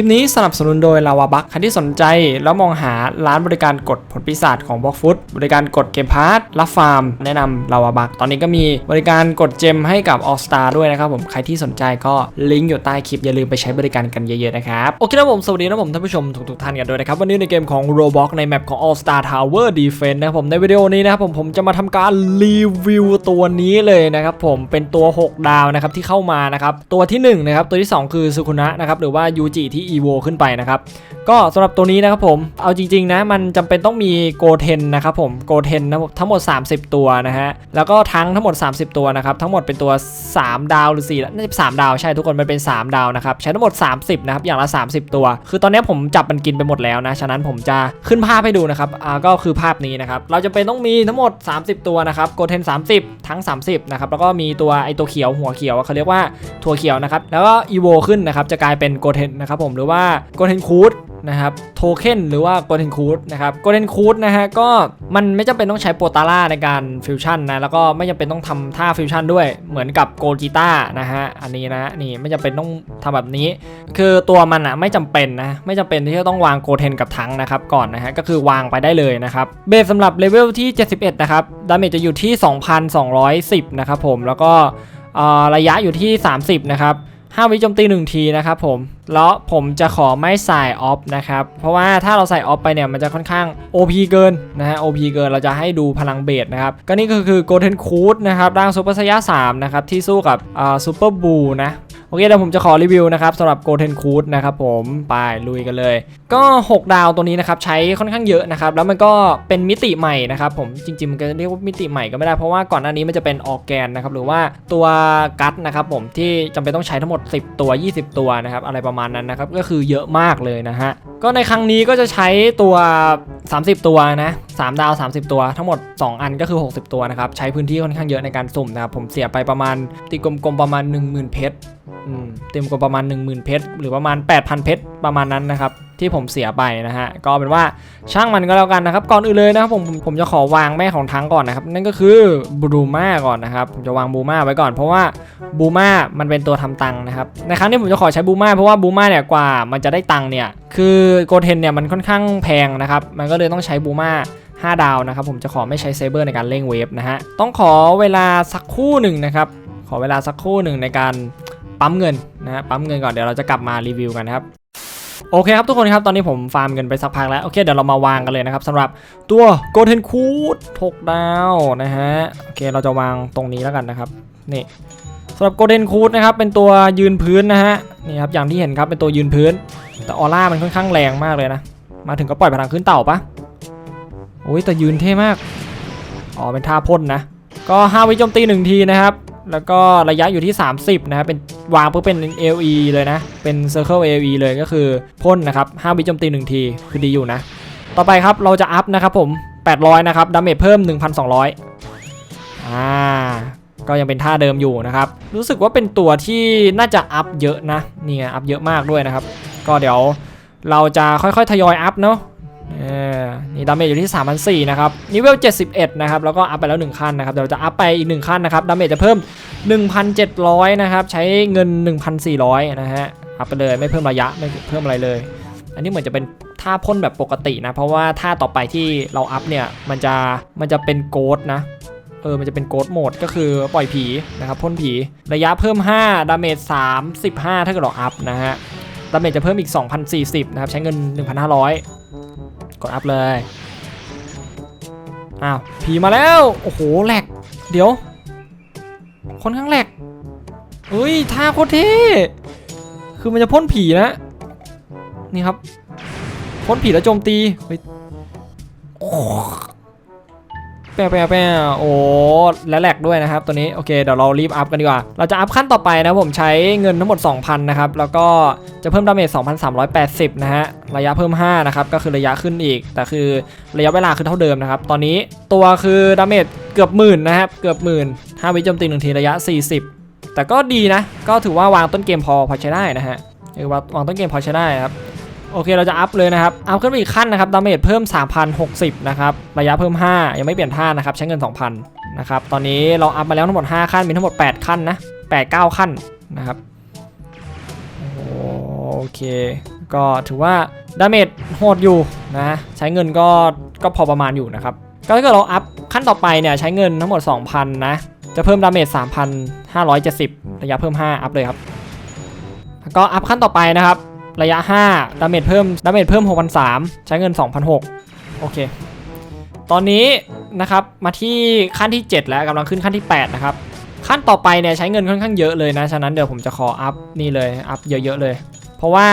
ลิปนี้สนับสนุนโดยลาวาบัคใครที่สนใจแล้วมองหาร้านบริการกดผลปีศาจของบล็อกฟุตบริการกดเกมพาร์ทรับฟาร์ม แนะนำลาวาบัคตอนนี้ก็มีบริการกดเจมให้กับ All Star ด้วยนะครับผมใครที่สนใจก็ลิงก์อยู่ใต้คลิปอย่าลืมไปใช้บริการกันเยอะๆนะครับโอเคนะผมสวัสดีนะผมท่านผู้ชมทุกๆท่านกันด้วยนะครับวันนี้ในเกมของ Roblox ในแมปของ All Star Tower Defense นะครับผมในวิดีโอนี้นะครับผมผมจะมาทำการรีวิวตัวนี้เลยนะครับผมเป็นตัว 6 ดาวนะครับที่เข้ามานะครับตัวที่1นะครับตัวที่ 2 คือสุคุนะนะครับหรือว่ายูจิที่ EVO ขึ้นไปนะครับก็สำหรับตัวนี้นะครับผมเอาจริงๆนะมันจำเป็นต้องมีโกเทนนะครับผมโกเทนนะทั้งหมด 30 ตัวนะฮะแล้วก็ทั้งทั้งหมด 30 ตัวนะครับทั้งหมดเป็นตัว 3 ดาวหรือ4น่าจะ3ดาวใช่ทุกคนมันเป็น 3 ดาวนะครับใช้ทั้งหมด 30นะครับอย่างละ 30 ตัว คือตอนนี้ผมจับมันกินไปหมดแล้วนะฉะนั้นผมจะขึ้นภาพให้ดูนะครับอ่าก็คือภาพนี้นะครับเราจะเป็นต้องมีทั้งหมด 30 ตัวนะครับโกเทน 30 ทั้ง 30นะครับแล้วก็มีตัวไอตัวเขียวหัวเขียวเขาเรียกว่าถั่วเขียวนะครับแล้วก็อีโวขึ้นนะครับจะกลายเป็นโกเทนนะครับผมหรือว่าโกเทนคูด นะครับโทเค็นหรือว่าโกลเด้นคูดนะครับโกลเด้นคูดนะฮะก็มันไม่จำเป็นต้องใช้โปรตาร่าในการฟิวชั่นนะแล้วก็ไม่จำเป็นต้องทำท่าฟิวชั่นด้วยเหมือนกับโกลจิต้านะฮะอันนี้นะนี่ไม่จำเป็นต้องทำแบบนี้ คือตัวมันอะไม่จำเป็นนะไม่จำเป็นที่จะต้องวางโกเทนกับทั้งนะครับก่อนนะฮะก็คือวางไปได้เลยนะครับเบสสำหรับเลเวลที่ 71 นะครับดาเมจจะอยู่ที่ 2,210 นะครับผมแล้วก็ระยะอยู่ที่ 30 นะครับ ห้าวิโจมตีหนึ่งทีนะครับผม แล้วผมจะขอไม่ใส่ออฟนะครับ เพราะว่าถ้าเราใส่ออฟไปเนี่ย มันจะค่อนข้าง OP เกินนะฮะ OP เกินเราจะให้ดูพลังเบสนะครับ ก็นี่ก็คือโกลเด้นคูดนะครับร่างซูเปอร์สยา3นะครับ ที่สู้กับอ่าซูเปอร์บูนะ โอเคเดี๋ยวผมจะขอรีวิวนะครับสำหรับ Golden c o o d นะครับผม ไปลุยกันเลย ก็ 6 ดาวตัวนี้นะครับใช้ค่อนข้างเยอะนะครับแล้วมันก็เป็นมิติใหม่นะครับผมจริงๆมันก็เรียกว่ามิติใหม่ก็ไม่ได้เพราะว่าก่อนหน้านี้มันจะเป็นออแกนนะครับหรือว่าตัวกัตนะครับผมที่จำเป็นต้องใช้ทั้งหมด 10 ตัว 20 ตัวนะครับอะไรประมาณนั้นนะครับก็คือเยอะมากเลยนะฮะก็ในครั้งนี้ก็จะใช้ตัว 30 ตัวนะ3ดาว 30 ตัวทั้งหมด 2 อันก็คือ 60 ตัวนะครับใช้พื้นที่ค่อนข้างเยอะในการสุ่มนะครับผมเสียไปประมาณตีกลมๆประมาณ 10,000 เพชรเต็มกว่าประมาณ 10,000 เพชรหรือประมาณ 8,000 เพชรประมาณนั้นนะครับ ที่ผมเสียไปนะฮะก็เป็นว่าช่างมันก็แล้วกันนะครับ ก่อนอื่นเลยนะครับผมผมจะขอวางแม่ของทั้งก่อนนะครับ นั่นก็คือบูมาก่อนนะครับผมจะวางบูมาไว้ก่อนเพราะว่าบูมามันเป็นตัวทำตังค์นะครับในครั้งนี้ผมจะขอใช้บูมาเพราะว่าบูมาเนี่ยกว่ามันจะได้ตังค์เนี่ยคือโกเทนเนี่ยมันค่อนข้างแพงนะครับมันก็เลยต้องใช้บูมา5 ดาวนะครับผมจะขอไม่ใช้เซเบอร์ในการเร่งเวฟนะฮะต้องขอเวลาสักคู่หนึ่งนะครับขอเวลาสักคู่หนึ่งในการปั๊มเงินนะฮะปั๊มเงินก่อนเดี๋ยวเราจะกลับมารีวิวกันครับ โอเคครับทุกคนครับ ตอนนี้ผมฟาร์มเงินไปสักพักแล้ว โอเค เดี๋ยวเรามาวางกันเลยนะครับสำหรับตัว Golden c o o d 6ดาวนะฮะ โอเค เราจะวางตรงนี้แล้วกันนะครับ นี่สำหรับ Golden c o o d นะครับ เป็นตัวยืนพื้นนะฮะ นี่ครับ อย่างที่เห็นครับ เป็นตัวยืนพื้น แต่ออร่ามันค่อนข้างแรงมากเลยนะ มาถึงก็ปล่อยพลังขึ้นเต่าปะโอ้ยแต่ยืนเท่มาก อ๋อ เป็นท่าพ่นนะ ก็5วิโจมตี1ทีนะครับ แล้วก็ระยะอยู่ที่ 30 นะครับเป็นวางเพื่อเป็น LE เลยนะ เป็น Circle LE เลยก็คือพ่นนะครับ5วิโจมตี1ทีคือดีอยู่นะ ต่อไปครับเราจะอัพนะครับผม 800 นะครับดาเมจเพิ่ม 1,200 อ่า ก็ยังเป็นท่าเดิมอยู่นะครับ รู้สึกว่าเป็นตัวที่น่าจะอัพเยอะนะนี่ไงอัพเยอะมากด้วยนะครับ ก็เดี๋ยวเราจะค่อยๆทยอยอัพเนาะ นี่ดาเมจอยู่ที่3,004นะครับนิเวล 71 นะครับ แล้วก็อัพไปแล้ว 1 ขั้นนะครับ เดี๋ยวจะอัพไปอีก 1 ขั้นนะครับ ดาเมจจะเพิ่ม 1,700 นะครับ ใช้เงิน 1,400 นะฮะ อัพไปเลยไม่เพิ่มระยะ ไม่เพิ่มอะไรเลย อันนี้เหมือนจะเป็นท่าพ่นแบบปกตินะ เพราะว่าท่าต่อไปที่เราอัพเนี่ย มันจะ มันจะเป็นโกดนะ เออ มันจะเป็นโกดโหมด ก็คือปล่อยผีนะครับ พ่นผี ระยะเพิ่ม 5 ดาเมจ35 ถ้าเกิดเราอัพนะฮะ ดาเมจจะเพิ่มอีก2,040นะครับ ใช้เงิน 1,500 กดอัพเลย อ้าว ผีมาแล้ว โอ้โห แหลก เดี๋ยว คนข้างแหลกเฮ้ย ท่าโคตรเท่ คือมันจะพ่นผีนะ นี่ครับ พ่นผีแล้วโจมตี เฮ้ย ปะแปะแปโอ้และแหลกด้วยนะครับตัวนี้โอเคเดี๋ยวเรารีบอัพกันดีกว่า เราจะอัพขั้นต่อไปนะผมใช้เงินทั้งหมด 2,000 นะครับ แล้วก็จะเพิ่มดาเมจ 2,380 นะฮะ ระยะเพิ่ม 5 นะครับ ก็คือระยะขึ้นอีก แต่คือระยะเวลาคือเท่าเดิมนะครับ ตอนนี้ตัวคือดาเมจเกือบหมื่นนะครับ เกือบหมื่นห้าวิโจมตีหนึ่งทีระยะ 40 แต่ก็ดีนะ ก็ถือว่าวางต้นเกมพอพอใช้ได้นะฮะเออวางต้นเกมพอใช้ได้ครับ โอเคเราจะอัพเลยนะครับ อัพขึ้นไปอีกขั้นนะครับ ดาเมจเพิ่ม 3,060 นะครับ ระยะเพิ่ม 5 ยังไม่เปลี่ยนท่านะครับ ใช้เงิน 2,000 นะครับ ตอนนี้เราอัพมาแล้วทั้งหมด 5 ขั้น มีทั้งหมด 8 ขั้นนะ 8 9 ขั้นนะครับ โอเค ก็ถือว่าดาเมจโหดอยู่นะ ใช้เงินก็ ก็พอประมาณอยู่นะครับ ก็ถ้าเกิดเราอัพขั้นต่อไปเนี่ยใช้เงินทั้งหมด 2,000 นะ จะเพิ่มดาเมจ 3,570 ระยะเพิ่ม 5 อัพเลยครับ ก็อัพขั้นต่อไปนะครับ ระยะ 5 ดาเมจเพิ่ม ดาเมจเพิ่ม6,300ใช้เงิน2,600โอเค ตอนนี้นะครับ มาที่ขั้นที่ 7 แล้วกำลังขึ้นขั้นที่ 8 นะครับ ขั้นต่อไปเนี่ยใช้เงินค่อนข้างเยอะเลยนะ ฉะนั้นเดี๋ยวผมจะขออัพนี่เลย อัพเยอะๆเลย เพราะว่า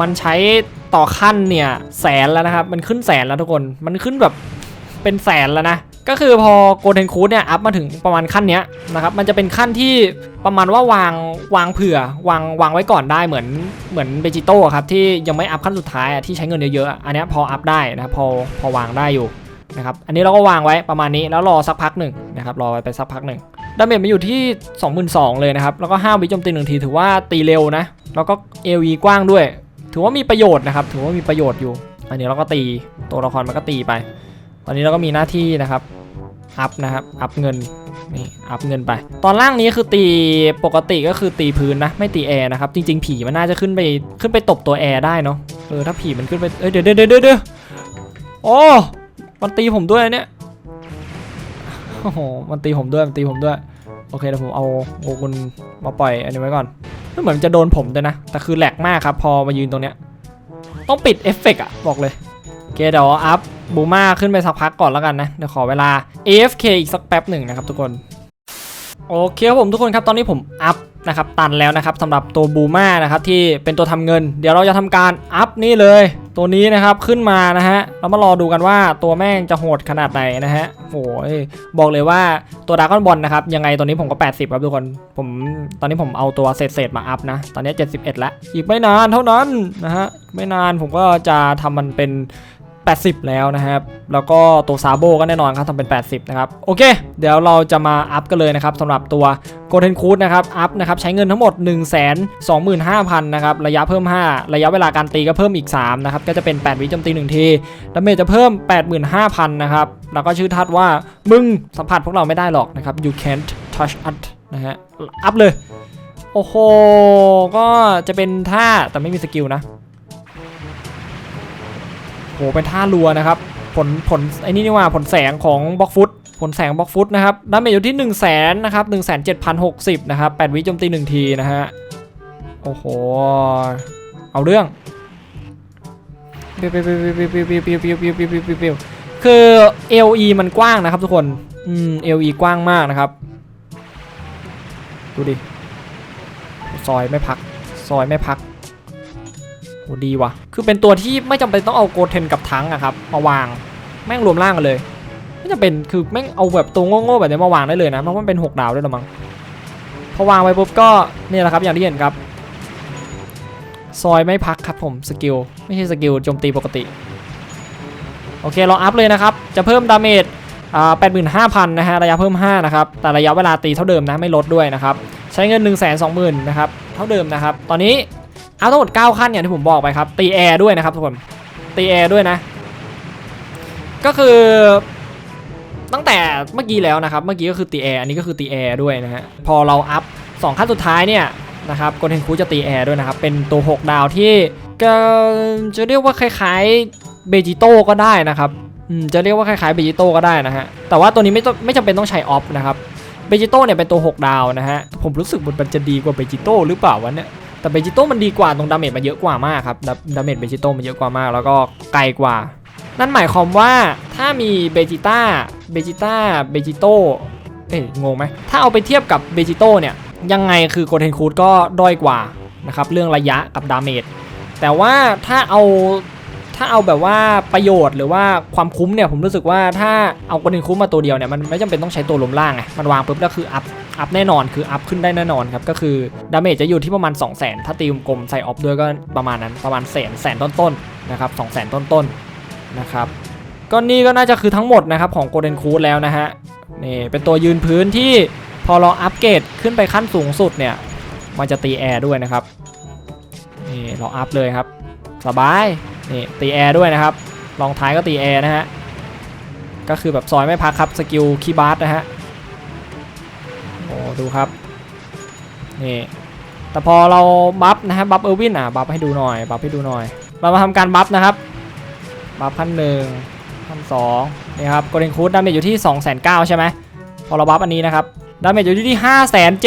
มันใช้ต่อขั้นเนี่ยแสนแล้วนะครับ มันขึ้นแสนแล้วทุกคน มันขึ้นแบบเป็นแสนแล้วนะ ก็คือพอโกลเด้นคูดเนี่ยอัพมาถึงประมาณขั้นเนี้ยนะครับมันจะเป็นขั้นที่ประมาณว่าวางวางเผื่อวางวางไว้ก่อนได้เหมือนเหมือนเบจิโต้ครับที่ยังไม่อัพขั้นสุดท้ายที่ใช้เงินเยอะๆอันนี้พออัพได้นะครับพอพอวางได้อยู่นะครับอันนี้เราก็วางไว้ประมาณนี้แล้วรอสักพักหนึ่งนะครับรอไปสักพักหนึ่งดาเมจมันอยู่ที่ 22,000เลยนะครับแล้วก็5วิโจมตีหนึ่งทีถือว่าตีเร็วนะแล้วก็ AV กว้างด้วย ถือว่ามีประโยชน์นะครับถือว่ามีประโยชน์อยู่ อันนี้เราก็ตีตัวละครมันก็ตีไป ตอนนี้เราก็มีหน้าที่นะครับอัพนะครับอัพเงินนี่อัพเงินไป ตอนล่างนี้คือตีปกติก็คือตีพื้นนะ ไม่ตีแอร์นะครับ จริง ๆ ผีมันน่าจะขึ้นไปขึ้นไปตบตัวแอร์ได้เนาะเออถ้าผีมันขึ้นไปเอ้ยเดี๋ยวเดี๋ยวเดี๋ยวเดี๋ยวโอ้มันตีผมด้วยเนี่ยโอ้โหมันตีผมด้วยมันตีผมด้วยโอเคเดี๋ยวผมเอาโงกุลมาปล่อยอันนี้ไว้ก่อนเหมือนจะโดนผมด้วยนะแต่คือแหลกมากครับ พอมายืนตรงเนี้ยต้องปิดเอฟเฟกต์อะบอกเลย โอเคเดี๋ยวอัพบูมาขึ้นไปสักพักก่อนแล้วกันนะ เดี๋ยวขอเวลา AFK อีกสักแป๊บหนึ่งนะครับทุกคนโอเคครับผมทุกคนครับตอนนี้ผมอัพนะครับตันแล้วนะครับสำหรับตัวบูมานะครับที่เป็นตัวทำเงิน เดี๋ยวเราจะทำการอัพนี่เลย ตัวนี้นะครับขึ้นมานะฮะเรามารอดูกันว่าตัวแม่งจะโหดขนาดไหนนะฮะโอ้ยบอกเลยว่าตัวดาร์กอนบอลนะครับยังไงตอนนี้ผมก็ 80 ครับทุกคนผมตอนนี้ผมเอาตัวเศษๆมาอัพนะ ตอนนี้ 71 แล้วอีกไม่นานเท่านั้นนะฮะไม่นานผมก็จะทำมันเป็น 80 แล้วนะครับ แล้วก็ตัวซาโบก็แน่นอนครับทำเป็น 80 นะครับ โอเค เดี๋ยวเราจะมาอัพกันเลยนะครับสำหรับตัว g o l d e n c o o d นะครับ อัพนะครับ ใช้เงินทั้งหมด 1 2 5 0 0 0 นะครับ ระยะเพิ่ม 5 ระยะเวลาการตีก็เพิ่มอีก 3 นะครับ ก็จะเป็น 8 วิโจมตี 1 ทีดาเมจจะเพิ่ม 85,000 นะครับ แล้วก็ชื่อทัดว่า มึงสัมผัสพวกเราไม่ได้หรอกนะครับ you can't touch us นะฮะ อัพเลย โอ้โห ก็จะเป็นท่าแต่ไม่มีสกิลนะ หเป็นท่ารัวนะครับ ผลผลไอ้นี่นี่ว่าผลแสงของบล็อกฟุตผลแสงบล็อกฟุตนะครับดาเมจอยู่ที่ 1 0 0 0 0แสนนะครับ1 7 0 6 0นะครับ8วิโจมตี1ทีนะฮะโอ้โหเอาเรื่องปิวปิวปิวปิวปิวปิวปิวปิวปิวปิวปิวปิวปิวคือ LE มันกว้างนะครับทุกคนอืม LE กว้างมากนะครับ ดูดิ ซอยไม่พัก ซอยไม่พัก โหดีว่ะ คือเป็นตัวที่ไม่จำเป็นต้องเอาโกเทนกับทั้งอะครับมาวางแม่งรวมร่างกันเลย ไม่จำเป็นคือแม่งเอาแบบตัวโง่ๆแบบนี้มาวางได้เลยนะเพราะมันเป็น 6 ดาวด้วยละมั้งพอวางไว้ปุ๊บก็เนี่ยแหละครับอย่างที่เห็นครับ ซอยไม่พักครับผมสกิลไม่ใช่สกิลโจมตีปกติโอเคเราอัพเลยนะครับ จะเพิ่มดาเมจอ่า85,000นะฮะระยะเพิ่ม 5 นะครับ แต่ระยะเวลาตีเท่าเดิมนะไม่ลดด้วยนะครับ ใช้เงิน 1 2 0 0 0 0นะครับ เท่าเดิมนะครับ ตอนนี้ เอาทั้งหมด 9 ขั้นอย่างที่ผมบอกไปครับ ตีแอร์ด้วยนะครับทุกคน ตีแอร์ด้วยนะ ก็คือ ตั้งแต่เมื่อกี้แล้วนะครับ เมื่อกี้ก็คือตีแอร์ อันนี้ก็คือตีแอร์ด้วยนะฮะ พอเราอัพ 2 ขั้นสุดท้ายเนี่ยนะครับโกเด้นคูจะตีแอร์ด้วยนะครับ เป็นตัว 6 ดาวที่ก็จะเรียกว่าคล้ายๆเบจิโต้ก็ได้นะครับจะเรียกว่าคล้ายๆเบจิโต้ก็ได้นะฮะ แต่ว่าตัวนี้ไม่ไม่จำเป็นต้องใช้ออฟนะครับ เบจิโต้เนี่ยเป็นตัว 6 ดาวนะฮะ ผมรู้สึกมันจะดีกว่าเบจิโต้หรือเปล่าวะเนี่ย แต่เบจิโต้มันดีกว่าตรงดาเมจมันเยอะกว่ามากครับดาดาเมจเบจิโต้มันเยอะกว่ามาก แล้วก็ไกลกว่า นั่นหมายความว่าถ้ามีเบจิต้าเบจิต้าเบจิโต้เอ้ยงงไหมถ้าเอาไปเทียบกับเบจิโต้เนี่ยยังไงคือโกเทนคูดก็ด้อยกว่านะครับเรื่องระยะกับดาเมจแต่ว่าถ้าเอา ถ้าเอาแบบว่าประโยชน์หรือว่าความคุ้มเนี่ยผมรู้สึกว่าถ้าเอาโกเทนคูดมาตัวเดียวเนี่ยมันไม่จำเป็นต้องใช้ตัวลมล่างไงมันวางปุ๊บแล้วคืออัพอัพแน่นอนคืออัพขึ้นได้แน่นอนครับก็คือดาเมจจะอยู่ที่ประมาณ 2 0 0 0 0 0ถ้าตีกลมใส่ออฟด้วยก็ประมาณนั้นประมาณแสนแสนต้นๆนะครับสองแสนต้นๆนะครับก็นี่ก็น่าจะคือทั้งหมดนะครับของ Golden c o o d แล้วนะฮะนี่เป็นตัวยืนพื้นที่พอเราอัปเกรดขึ้นไปขั้นสูงสุดเนี่ยมันจะตีแอร์ด้วยนะครับนี่เราอัพเลยครับ สบาย นี่ตีแอร์ด้วยนะครับรองท้ายก็ตีแอร์นะฮะ ก็คือแบบซอยไม่พักครับสกิลคีย์บาร์นะฮะ โอ้ดูครับ นี่ แต่พอเราบัฟนะฮะบัฟเออร์วินอะบัฟให้ดูหน่อยบัฟให้ดูหน่อย เรามาทำการบัฟนะครับ บัฟพันหนึ่งพันสองนี่ครับโกลเด้นคูดดาเมจอยู่ที่2 9 0 0 0ใช่ไหมพอเราบัฟอันนี้นะครับ ดาเมจอยู่ที่ 5 7 7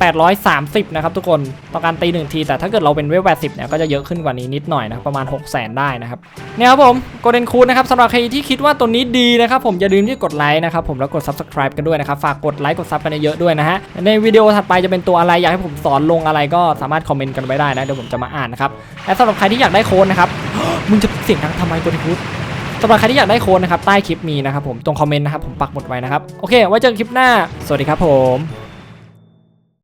8 3 0 นะครับทุกคนต่อการตีหนึ่งที แต่ถ้าเกิดเราเป็นเวล 80 เนี่ย ก็จะเยอะขึ้นกว่านี้นิดหน่อยนะประมาณ 6 0 0 0 0 0 ได้นะครับ เนี่ยครับผมโกลเด้นคูดนะครับสำหรับใครที่คิดว่าตัวนี้ดีนะครับ ผมอย่าลืมที่กดไลค์นะครับ ผมแล้วกด subscribe กันด้วยนะครับ ฝากกดไลค์กดซับกันเยอะๆด้วยนะฮะ ในวิดีโอถัดไปจะเป็นตัวอะไรอยากให้ผมสอนลงอะไรก็สามารถคอมเมนต์กันไว้ได้นะเดี๋ยวผมจะมาอ่านนะครับและสำหรับใครที่อยากได้โค้ดนะครับมึงจะเสียงดังทำไมโกลเด้นคูด สำหรับใครที่อยากได้โค้ดนะครับใต้คลิปมีนะครับผมตรงคอมเมนต์นะครับผมปักหมดไว้นะครับโอเค ไว้เจอกันคลิปหน้า สวัสดีครับผม